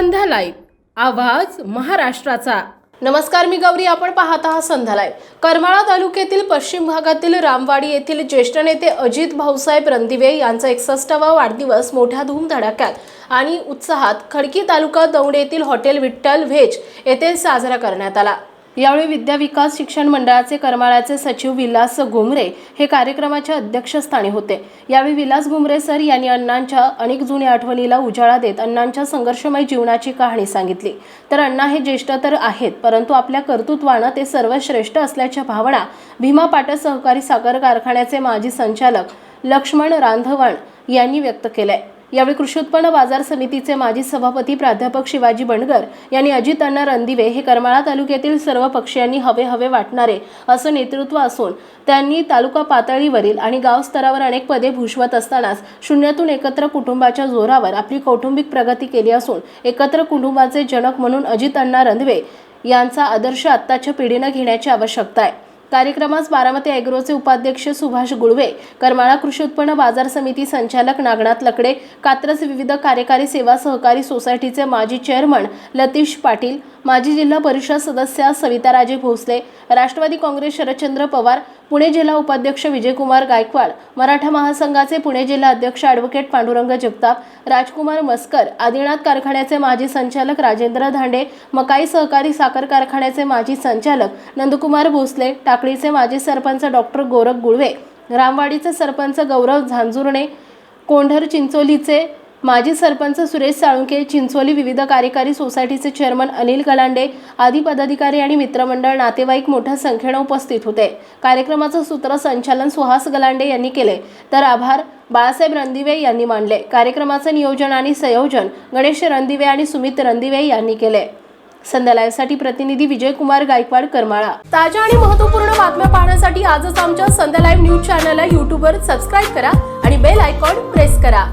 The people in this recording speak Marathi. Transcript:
संध्या लाईव्ह. आवाज महाराष्ट्राचा. नमस्कार मी गौरी. आपण पाहत आहात संध्यालाय करमाळा तालुक्यातील पश्चिम भागातील रामवाडी येथील ज्येष्ठ नेते अजित भाऊसाहेब रणदिवे यांचा एकसष्टावा वाढदिवस मोठ्या धूमधडाक्यात आणि उत्साहात खडकी तालुका दौंड येथील हॉटेल विठ्ठल व्हेज येथे साजरा करण्यात आला. यावेळी विद्या विकास शिक्षण मंडळाचे करमाळ्याचे सचिव विलास घुमरे हे कार्यक्रमाच्या अध्यक्षस्थानी होते. यावेळी विलास घुमरे सर यांनी अण्णांच्या अनेक जुन्या आठवणीला उजाळा देत अण्णांच्या संघर्षमय जीवनाची कहाणी सांगितली. तर अण्णा हे ज्येष्ठ तर आहेत परंतु आपल्या कर्तृत्वानं ते सर्वश्रेष्ठ असल्याच्या भावना भीमा पाटस सहकारी साखर कारखान्याचे माजी संचालक लक्ष्मण रांधवण यांनी व्यक्त केलंय. यावेळी कृषी उत्पन्न बाजार समितीचे माजी सभापती प्राध्यापक शिवाजी बंडगर यांनी अजित अण्णा रणदिवे हे करमाळा तालुक्यातील सर्व पक्षीयांनी हवे हवे वाटणारे असं नेतृत्व असून त्यांनी तालुका पातळीवरील आणि गाव स्तरावर अनेक पदे भूषवत असतानाच शून्यातून एकत्र कुटुंबाच्या जोरावर आपली कौटुंबिक प्रगती केली असून एकत्र कुटुंबाचे जनक म्हणून अजित अण्णा रणदिवे यांचा आदर्श आत्ताच्या पिढीनं घेण्याची आवश्यकता आहे. कार्यक्रमास बारामती ॲग्रोचे उपाध्यक्ष सुभाष गुळवे करमाळा कृषी उत्पन्न बाजार समिती संचालक नागनाथ लकडे कात्रज विविध कार्यकारी सेवा सहकारी सोसायटीचे माजी चेअरमन लतीश पाटील माजी जिल्हा परिषद सदस्या सविताराजे भोसले राष्ट्रवादी काँग्रेस शरदचंद्र पवार पुणे जिल्हा उपाध्यक्ष विजयकुमार गायकवाड मराठा महासंघाचे पुणे जिल्हा अध्यक्ष ॲडव्होकेट पांडुरंग जगताप राजकुमार मस्कर आदिनाथ कारखान्याचे माजी संचालक राजेंद्र धांडे मकाई सहकारी साखर कारखान्याचे माजी संचालक नंदकुमार भोसले टाक टाकळीचे माजी सरपंच डॉक्टर गोरख गुळवे रामवाडीचे सरपंच गौरव झांजुर्णे कोंढर चिंचोलीचे माजी सरपंच सुरेश साळुंके चिंचोली विविध कार्यकारी सोसायटीचे चेअरमन अनिल कलांडे आदी पदाधिकारी आणि मित्रमंडळ नातेवाईक मोठ्या संख्येनं उपस्थित होते. कार्यक्रमाचं सूत्रसंचालन सुहास गलांडे यांनी केले. तर आभार बाळासाहेब रणदिवे यांनी मानले. कार्यक्रमाचं नियोजन आणि संयोजन गणेश रणदिवे आणि सुमित रणदिवे यांनी केले. संध्या लाईव्हसाठी प्रतिनिधी विजयकुमार गायकवाड करमाळा. ताज्या आणि महत्त्वपूर्ण बातम्या पाहण्यासाठी आजच आमच्या संध्या लाईव्ह न्यूज चॅनलला यूट्यूबवर सबस्क्राईब करा आणि बेल आयकॉन प्रेस करा.